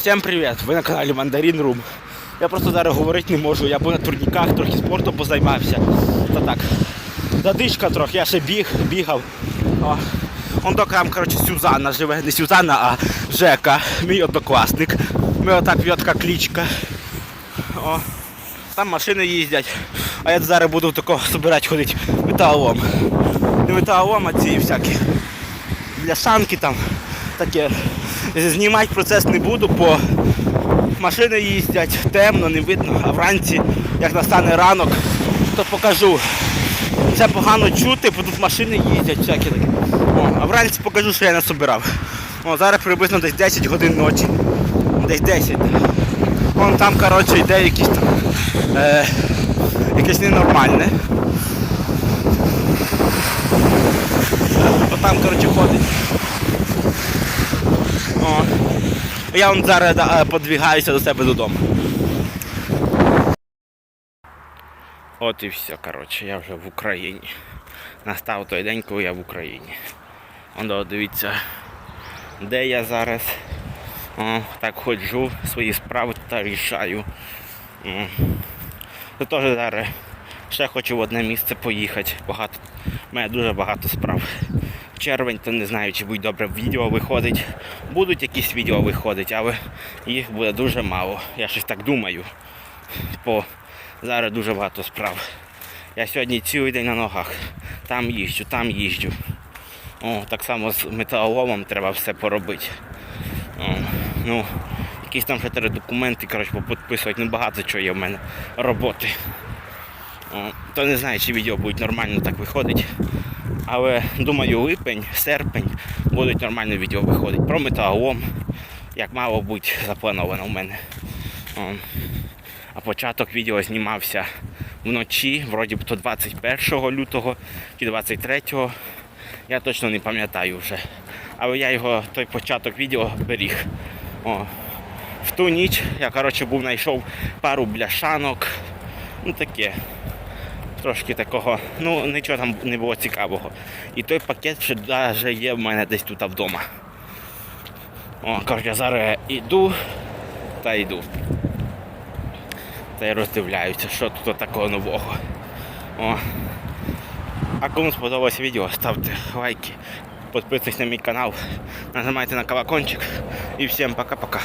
Всім привіт! Ви на каналі Мандарин Рум. Я просто зараз говорити не можу. Я був на турніках, трохи спортом позаймався. Та так. Задишка трохи, я ще біг, бігав. Он до там, коротше, Сюзанна живе, не Сюзанна, а Жека, мій однокласник. Ми отак в'ятка клічка. О. Там машини їздять. А я зараз буду тако збирати ходити металолом. Не металолом, а ці всякі бляшанки там таке. Знімати процес не буду, бо машини їздять, темно, не видно, а вранці, як настане ранок, то покажу. Це погано чути, бо тут машини їздять всякі такі. О, а вранці покажу, що я насобирав. О, зараз приблизно десь 10 годин ночі. Десь 10. Вон там, коротше, йде якісь там. Е, якесь ненормальне. Отам, коротше, ходить. О. Я вон зараз подвігаюся до себе додому. От і все, коротше, я вже в Україні. Настав той день, коли я в Україні. Оно, дивіться, де я зараз. О, так ходжу, свої справи та рішаю. Я теж зараз ще хочу в одне місце поїхати. Багато. У мене дуже багато справ. Червень, то не знаю, чи будуть добре відео виходить. Будуть якісь відео виходити, але їх буде дуже мало. Я щось так думаю. Бо зараз дуже багато справ. Я сьогодні цілий день на ногах. Там їжджу, там їжджу. О, так само з металоломом треба все поробити. О, ну, якісь там ще треба документи, коротше, попідписувати. Ну багато чого є в мене роботи. О, то не знаю, чи відео будуть нормально так виходити. Але думаю, липень, серпень будуть нормальні відео виходити. Про металолом, як мало бути заплановано в мене. А початок відео знімався вночі, вроді б то 21 лютого чи 23. Я точно не пам'ятаю вже. Але я його той початок відео беріг. О, в ту ніч я коротше, був знайшов пару бляшанок. Ну таке. Трошки такого, ну нічого там не було цікавого. І той пакет ще навіть є в мене десь тут вдома. О, зараз я йду та йду. Та й роздивляюся, що тут такого нового. О. А кому сподобалось відео, ставте лайки, підписуйтесь на мій канал, нажимайте на колокольчик і всім пока-пока.